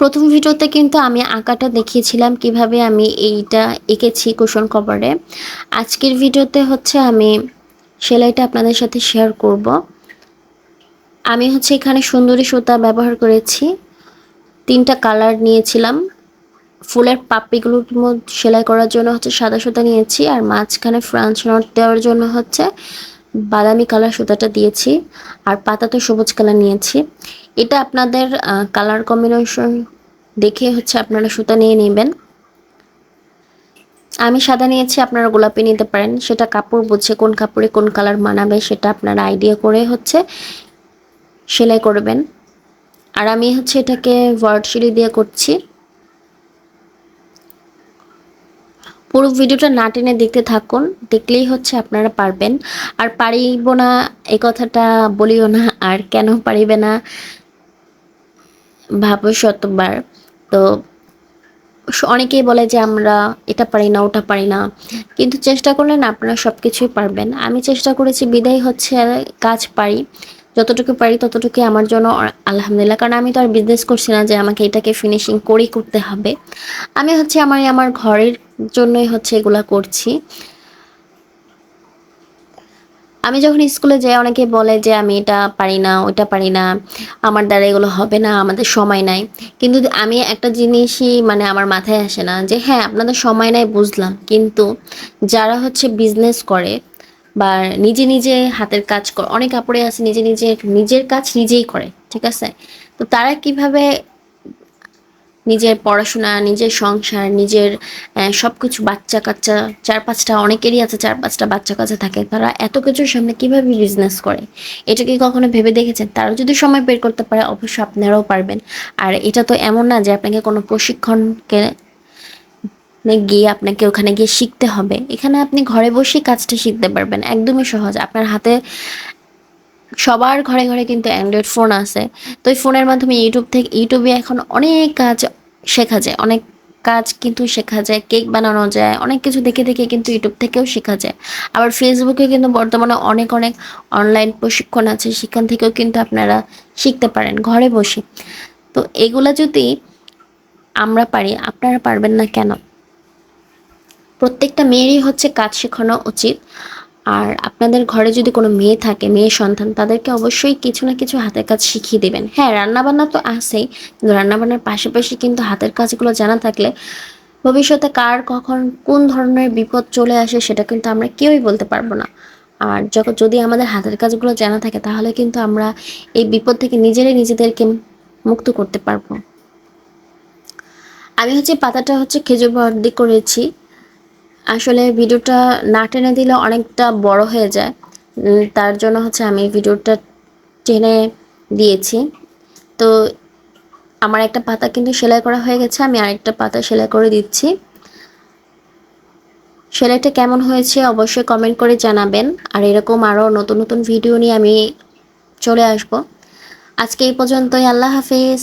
প্রথম ভিডিওতে কিন্তু আমি আঁকাটা দেখিয়েছিলাম কীভাবে আমি এইটা এঁকেছি কুশন কভারে। আজকের ভিডিওতে হচ্ছে আমি সেলাইটা আপনাদের সাথে শেয়ার করব। আমি হচ্ছে এখানে সুন্দরী সুতা ব্যবহার করেছি। তিনটা কালার নিয়েছিলাম। ফুলের পাপড়িগুলোর মধ্যে সেলাই করার জন্য হচ্ছে সাদা সুতা নিয়েছি আর মাঝখানে ফ্রান্স নট দেওয়ার জন্য হচ্ছে বাদামি কালার সুতাটা দিয়েছি আর পাতা তো সবুজ কালার নিয়েছি। এটা আপনাদের কালার কম্বিনেশন দেখে হচ্ছে আপনারা সুতা নিয়ে নেবেন। আমি সাদা নিয়েছি, আপনারা গোলাপি নিতে পারেন। সেটা কাপড় বুঝে কোন কাপড়ে কোন কালার মানাবে সেটা আপনারা আইডিয়া করে হচ্ছে সেলাই করবেন। আর আমি হচ্ছে এটাকে ওয়ার্ড সিঁড়ি দিয়ে করছি। পুরো ভিডিওটা না টেনে দেখতে থাকুন, দেখলেই হচ্ছে আপনারা পারবেন। আর পারিব না এই কথাটা, বলিও না, আর কেন পারিবে না? ভাবো শতবার। তো অনেকেই বলে যে আমরা এটা পারি না, ওটা পারি না। কিন্তু চেষ্টা করলেন আপনারা সব কিছুই পারবেন। আমি চেষ্টা করেছি, বিদায় হচ্ছে, কাজ পারি। যতটুকু পারি ততটুকু আমার জন্য আলহামদুলিল্লাহ। কারণ আমি তো আর বিজনেস করছি না যে আমাকে এটাকে ফিনিশিং করেই করতে হবে। আমি হচ্ছে আমার আমার ঘরের জন্যই হচ্ছে এগুলা করছি। আমি যখন স্কুলে যাই, অনেকে বলে যে আমি এটা পারি না, ওইটা পারি না, আমার দ্বারা এগুলো হবে না, আমাদের সময় নাই। কিন্তু আমি একটা জিনিসই মানে আমার মাথায় আসে না যে হ্যাঁ আপনাদের সময় নাই, বুঝলাম। কিন্তু যারা হচ্ছে বিজনেস করে বা নিজে নিজে হাতের কাজ করে, অনেক কাপড়ে আছে নিজে নিজে, নিজের কাজ নিজেই করে, ঠিক আছে? তো তারা কীভাবে নিজের পড়াশোনা, নিজের সংসার, নিজের সব কিছু বাচ্চা কাচ্চা, চার পাঁচটা অনেকেরই আছে চার পাঁচটা বাচ্চা কাচ্চা থাকে, তারা এত কিছুর সামনে কীভাবে বিজনেস করে? এটা কি কখনো ভেবে দেখেছেন? তারা যদি সময় বের করতে পারে অবশ্যই আপনারাও পারবেন। আর এটা তো এমন না যে আপনাকে কোনো প্রশিক্ষণকে গিয়ে আপনাকে ওখানে গিয়ে শিখতে হবে। এখানে আপনি ঘরে বসেই কাজটা শিখতে পারবেন। একদমই সহজ। আপনার হাতে সবার ঘরে ঘরে কিন্তু অ্যান্ড্রয়েড ফোন আছে। তো এই ফোনের মাধ্যমে ইউটিউব থেকে ইউটিউবে এখন অনেক কাজ শেখা যায়। অনেক কাজ কিন্তু শেখা যায়। কেক বানানো যায়। অনেক কিছু দেখে দেখে কিন্তু ইউটিউব থেকেও শেখা যায়। আবার ফেসবুকে কিন্তু বর্তমানে অনেক অনেক অনলাইন প্রশিক্ষণ আছে। সেখান থেকেও কিন্তু আপনারা শিখতে পারেন ঘরে বসে। তো এগুলা যদি আমরা পারি, আপনারা পারবেন না কেন? প্রত্যেকটা মেয়েরই হচ্ছে কাজ শেখানো উচিত। আর আপনাদের ঘরে যদি কোনো মেয়ে থাকে, মেয়ে সন্তান, তাদেরকে অবশ্যই কিছু না কিছু হাতের কাজ শিখিয়ে দেবেন। হ্যাঁ রান্নাবান্না তো আছেই, কিন্তু রান্নাবান্নার পাশাপাশি কিন্তু হাতের কাজগুলো জানা থাকলে ভবিষ্যতে কার কখন কোন ধরনের বিপদ চলে আসে সেটা কিন্তু আমরা কেউই বলতে পারব না। আর যখন যদি আমাদের হাতের কাজগুলো জানা থাকে, তাহলে কিন্তু আমরা এই বিপদ থেকে নিজেরাই নিজেদেরকে মুক্ত করতে পারব। আমি হচ্ছে পাতাটা হচ্ছে খেজুর বর্দি করেছি। আসলে ভিডিওটা না টেনে দিলে অনেকটা বড় হয়ে যায়। তার জন্য হচ্ছে আমি ভিডিওটা টেনে দিয়েছি। তো আমার একটা পাতা কিন্তু সেলাই করা হয়ে গেছে, আমি আরেকটা পাতা সেলাই করে দিচ্ছি। সেলাইটা কেমন হয়েছে অবশ্যই কমেন্ট করে জানাবেন। আর এরকম আরও নতুন নতুন ভিডিও নিয়ে আমি চলে আসব। আজকে এই পর্যন্তই, আল্লাহ হাফিজ।